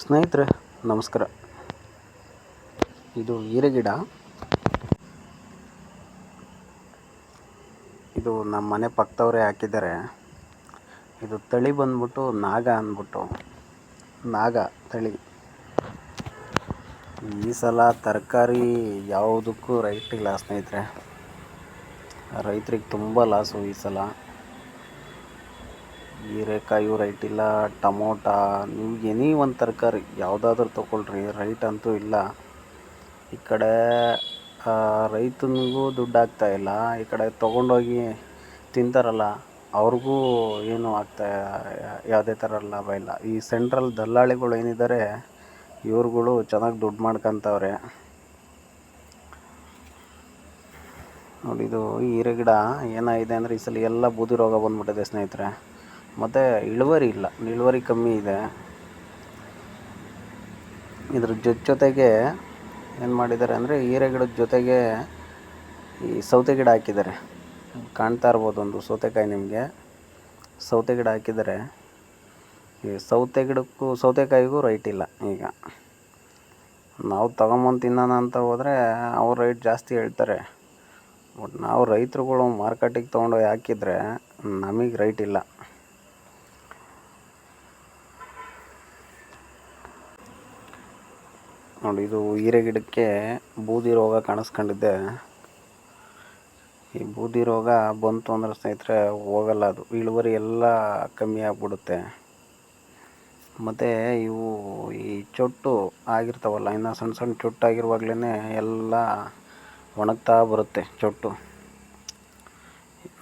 ಸ್ನೇಹಿತರೆ, ನಮಸ್ಕಾರ. ಇದು ಹೀರೆಗಿಡ ಇದು ನಮ್ಮ ಮನೆ ಪಕ್ಕದವರೇ ಹಾಕಿದ್ದಾರೆ. ಇದು ತಳಿ ಬಂದ್ಬಿಟ್ಟು ನಾಗ ಅಂದ್ಬಿಟ್ಟು, ನಾಗ ತಳಿ. ಈ ಸಲ ತರಕಾರಿ ಯಾವುದಕ್ಕೂ ರೈಟ್ ಇಲ್ಲ ಸ್ನೇಹಿತರೆ. ರೈತರಿಗೆ ತುಂಬ ಲಾಸು ಈ ಸಲ. ಹೀರೆಕಾಯು ರೈಟ್ ಇಲ್ಲ, ಟಮೋಟ ನೀವು ಎನಿ ಒಂದು ತರಕಾರಿ, ಯಾವುದಾದ್ರೂ ತೊಗೊಳ್ರಿ, ರೈಟ್ ಅಂತೂ ಇಲ್ಲ. ಈ ಕಡೆ ರೈತನಿಗೂ ದುಡ್ಡು ಇಲ್ಲ, ಈ ಕಡೆ ತೊಗೊಂಡೋಗಿ ತಿಂತಾರಲ್ಲ, ಅವ್ರಿಗೂ ಏನೂ ಆಗ್ತಾ, ಯಾವುದೇ ಥರ ಲಾಭ ಇಲ್ಲ. ಈ ಸೆಂಟ್ರಲ್ ದಲ್ಲಾಳಿಗಳು ಏನಿದ್ದಾರೆ ಇವ್ರುಗಳು ಚೆನ್ನಾಗಿ ದುಡ್ಡು ಮಾಡ್ಕೊತವ್ರೆ. ನೋಡಿ ಇದು ಹೀರೆ ಗಿಡ ಏನಾಗಿದೆ ಅಂದರೆ ಈ ಸಲ ಎಲ್ಲ ಬೂದಿ ರೋಗ ಬಂದ್ಬಿಟ್ಟಿದೆ ಸ್ನೇಹಿತರೆ. ಮತ್ತು ಇಳುವರಿ ಇಲ್ಲ, ಇಳುವರಿ ಕಮ್ಮಿ ಇದೆ. ಇದ್ರ ಜೊತೆ ಜೊತೆಗೆ ಏನು ಮಾಡಿದ್ದಾರೆ ಅಂದರೆ ಹೀರೆ ಗಿಡದ ಜೊತೆಗೆ ಈ ಸೌತೆ ಗಿಡ ಹಾಕಿದ್ದಾರೆ. ಕಾಣ್ತಾ ಇರ್ಬೋದು ಒಂದು ಸೌತೆಕಾಯಿ ನಿಮಗೆ. ಸೌತೆ ಗಿಡ ಹಾಕಿದ್ದಾರೆ. ಈ ಸೌತೆ ಗಿಡಕ್ಕೂ, ಸೌತೆಕಾಯಿಗೂ ರೈಟ್ ಇಲ್ಲ ಈಗ. ನಾವು ತಗೊಂಬಂದು ತಿನ್ನೋಣ ಅಂತ ಹೋದರೆ ಅವ್ರು ರೈಟ್ ಜಾಸ್ತಿ ಹೇಳ್ತಾರೆ. ಬಟ್ ನಾವು ರೈತರುಗಳು ಮಾರ್ಕೆಟಿಗೆ ತೊಗೊಂಡೋಗಿ ಹಾಕಿದರೆ ನಮಗೆ ರೈಟ್ ಇಲ್ಲ. ನೋಡಿ, ಇದು ಹೀರೆ ಗಿಡಕ್ಕೆ ಬೂದಿ ರೋಗ ಕಾಣಿಸ್ಕೊಂಡಿದ್ದೆ ಈ ಬೂದಿ ರೋಗ ಬಂತು ಅಂದ್ರೆ ಸ್ನೇಹಿತರೆ, ಹೋಗಲ್ಲ ಅದು. ಇಳುವರಿ ಎಲ್ಲ ಕಮ್ಮಿ ಆಗಿಬಿಡುತ್ತೆ. ಮತ್ತು ಇವು ಈ ಚೊಟ್ಟು ಆಗಿರ್ತಾವಲ್ಲ, ಇನ್ನು ಸಣ್ಣ ಸಣ್ಣ ಚೊಟ್ಟು ಆಗಿರುವಾಗಲೇ ಎಲ್ಲ ಒಣಗ್ತಾ ಬರುತ್ತೆ ಚೊಟ್ಟು.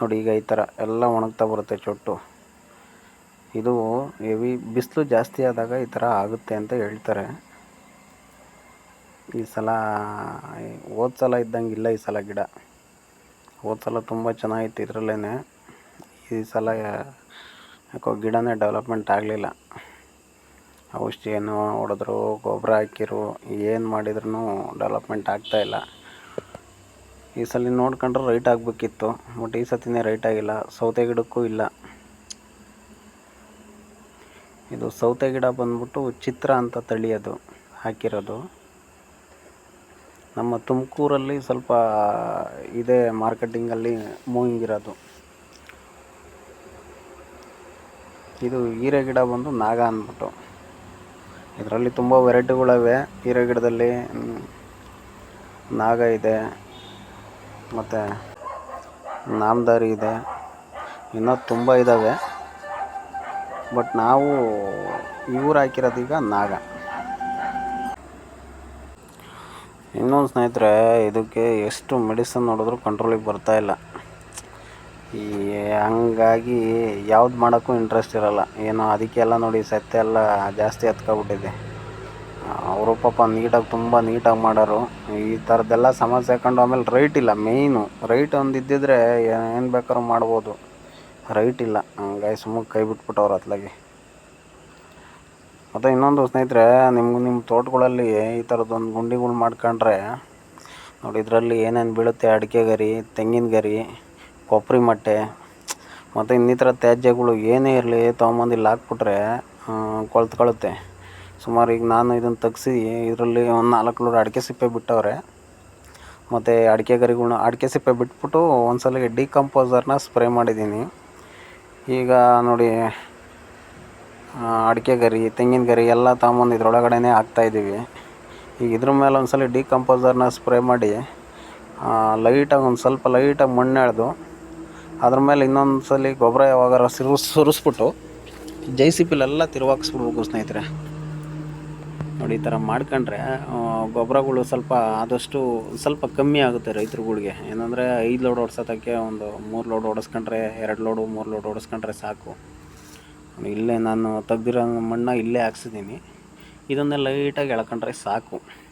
ನೋಡಿ, ಈಗ ಈ ಥರ ಎಲ್ಲ ಒಣಗ್ತಾ ಬರುತ್ತೆ ಚೊಟ್ಟು. ಇದು ಹೆವಿ ಬಿಸಿಲು ಜಾಸ್ತಿ ಆದಾಗ ಈ ಥರ ಆಗುತ್ತೆ ಅಂತ ಹೇಳ್ತಾರೆ. ಈ ಸಲ ಹೋದ ಸಲ ಇದ್ದಂಗೆ ಇಲ್ಲ ಈ ಸಲ ಗಿಡ. ಹೋದ ಸಲ ತುಂಬ ಚೆನ್ನಾಗಿತ್ತು ಇದರಲ್ಲೇ ಈ ಸಲ ಯಾಕೋ ಗಿಡನೇ ಡೆವಲಪ್ಮೆಂಟ್ ಆಗಲಿಲ್ಲ. ಔಷಧಿಯನ್ನು ಹೊಡೆದ್ರು, ಗೊಬ್ಬರ ಹಾಕಿರು, ಏನು ಮಾಡಿದ್ರೂ ಡೆವಲಪ್ಮೆಂಟ್ ಆಗ್ತಾಯಿಲ್ಲ ಈ ಸಲ ನೋಡ್ಕೊಂಡ್ರೆ ರೈಟ್ ಆಗಬೇಕಿತ್ತು, ಬಟ್ ಈ ಸತಿನೇ ರೈಟ್ ಆಗಿಲ್ಲ. ಸೌತೆ ಗಿಡಕ್ಕೂ ಇಲ್ಲ. ಇದು ಸೌತೆ ಗಿಡ ಬಂದ್ಬಿಟ್ಟು ಚಿತ್ರ ಅಂತ ತಳಿ ಹಾಕಿರೋದು. ನಮ್ಮ ತುಮಕೂರಲ್ಲಿ ಸ್ವಲ್ಪ ಇದೆ ಮಾರ್ಕೆಟಿಂಗಲ್ಲಿ ಮೂವಿಂಗ್ ಇರೋದು. ಇದು ಹೀರೆ ಗಿಡ ಬಂದು ನಾಗ ಅಂದ್ಬಿಟ್ಟು. ಇದರಲ್ಲಿ ತುಂಬ ವೆರೈಟಿಗಳಿವೆ. ಹೀರೆ ಗಿಡದಲ್ಲಿ ನಾಗ ಇದೆ. ಮತ್ತು ನಾಮದಾರಿ ಇದೆ. ಇನ್ನೂ ತುಂಬ ಇದ್ದಾವೆ ಬಟ್ ನಾವು ಇವ್ರು ಹಾಕಿರೋದೀಗ ನಾಗ. ಇನ್ನೊಂದು ಸ್ನೇಹಿತರೆ, ಇದಕ್ಕೆ ಎಷ್ಟು ಮೆಡಿಸನ್ ನೋಡಿದ್ರು ಕಂಟ್ರೋಲಿಗೆ ಇಲ್ಲ. ಈ ಹಂಗಾಗಿ ಯಾವ್ದು ಮಾಡೋಕ್ಕೂ ಇಂಟ್ರೆಸ್ಟ್ ಇರೋಲ್ಲ. ಏನೋ ಅದಕ್ಕೆಲ್ಲ ನೋಡಿ ಸತ್ಯ ಎಲ್ಲ ಜಾಸ್ತಿ ಹತ್ಕೊಬಿಟ್ಟಿದೆ. ಅವರು ಪಾಪ ನೀಟಾಗಿ ತುಂಬ ನೀಟಾಗಿ ಮಾಡೋರು. ಈ ಥರದ್ದೆಲ್ಲ ಸಮಸ್ಯೆ ಹಾಕೊಂಡು ಆಮೇಲೆ ರೈಟ್ ಇಲ್ಲ ಮೇಯ್ನು ರೈಟ್ ಒಂದು ಇದ್ದಿದ್ರೆ ಏನು ಬೇಕಾದ್ರೂ ಮಾಡ್ಬೋದು. ರೈಟ್ ಇಲ್ಲ. ಹಂಗಾಗಿ ಸುಮ್ಮನೆ ಕೈ ಬಿಟ್ಬಿಟ್ಟವ್ರು ಅತ್ಲಾಗೆ. ಮತ್ತು ಇನ್ನೊಂದು ಸ್ನೇಹಿತರೆ ನಿಮ್ಗೆ ನಿಮ್ಮ ತೋಟಗಳಲ್ಲಿ ಈ ಥರದ್ದೊಂದು ಗುಂಡಿಗಳು ಮಾಡ್ಕೊಂಡ್ರೆ, ನೋಡಿ ಇದರಲ್ಲಿ ಏನೇನು ಬೀಳುತ್ತೆ, ಅಡಿಕೆ ಗರಿ, ತೆಂಗಿನ ಗರಿ ಕೊಬ್ಬರಿ ಮಟ್ಟೆ, ಮತ್ತು ಇನ್ನಿತರ ತ್ಯಾಜ್ಯಗಳು ಏನೇ ಇರಲಿ ತೊಗೊಂಬಂದು ಇಲ್ಲಿ ಹಾಕ್ಬಿಟ್ರೆ ಕೊಳ್ತ್ಕೊಳ್ಳುತ್ತೆ ಸುಮಾರು ಈಗ ನಾನು ಇದನ್ನು ತೆಗ್ಸಿ, ಇದರಲ್ಲಿ ಒಂದು ನಾಲ್ಕು ಲೋಡ್ ಅಡಿಕೆ ಸಿಪ್ಪೆ ಬಿಟ್ಟವ್ರೆ, ಮತ್ತು ಅಡಿಕೆ ಗರಿಗಳ್ನ, ಅಡಿಕೆ ಸಿಪ್ಪೆ ಬಿಟ್ಬಿಟ್ಟು ಒಂದು ಸಲ ಡಿಕಂಪೋಸರ್ನ ಸ್ಪ್ರೇ ಮಾಡಿದ್ದೀನಿ. ಈಗ ನೋಡಿ ಅಡಿಕೆ ಗರಿ, ತೆಂಗಿನ ಗರಿ ಎಲ್ಲ ತಗೊಂಬಂದು ಇದ್ರೊಳಗಡೆನೇ ಹಾಕ್ತಾಯಿದ್ದೀವಿ ಈಗ ಇದ್ರ ಮೇಲೆ ಒಂದು ಸಲ ಡಿಕಂಪೋಸರ್ನ ಸ್ಪ್ರೇ ಮಾಡಿ ಲೈಟಾಗಿ ಒಂದು ಸ್ವಲ್ಪ ಲೈಟಾಗಿ ಮಣ್ಣು ಎಳೆದು, ಅದ್ರ ಮೇಲೆ ಇನ್ನೊಂದು ಸಲ ಗೊಬ್ಬರ ಯಾವಾಗಾರ ಸಿರು ಸುರಿಸ್ಬಿಟ್ಟು ಜೈ ಸಿ ಪಿಲೆಲ್ಲ ತಿರುವಾಕ್ಸ್ಬಿಡ್ಬೇಕು ಸ್ನೇಹಿತರೆ. ನೋಡಿ ಈ ಥರ ಮಾಡ್ಕೊಂಡ್ರೆ ಗೊಬ್ಬರಗಳು ಸ್ವಲ್ಪ ಆದಷ್ಟು ಸ್ವಲ್ಪ ಕಮ್ಮಿ ಆಗುತ್ತೆ ರೈತರುಗಳಿಗೆ. ಏನಂದರೆ ಐದು ಲೋಡ್ ಓಡಿಸೋದಕ್ಕೆ ಒಂದು ಮೂರು ಲೋಡ್ ಓಡಿಸ್ಕೊಂಡ್ರೆ ಎರಡು ಲೋಡು, ಮೂರು ಲೋಡ್ ಓಡಿಸ್ಕೊಂಡ್ರೆ ಸಾಕು. ಇಲ್ಲೇ ನಾನು ತೆಗ್ದಿರೋ ಮಣ್ಣ ಇಲ್ಲೇ ಹಾಕ್ಸಿದ್ದೀನಿ. ಇದನ್ನೇ ಲೈಟಾಗಿ ಎಳ್ಕೊಂಡ್ರೆ ಸಾಕು.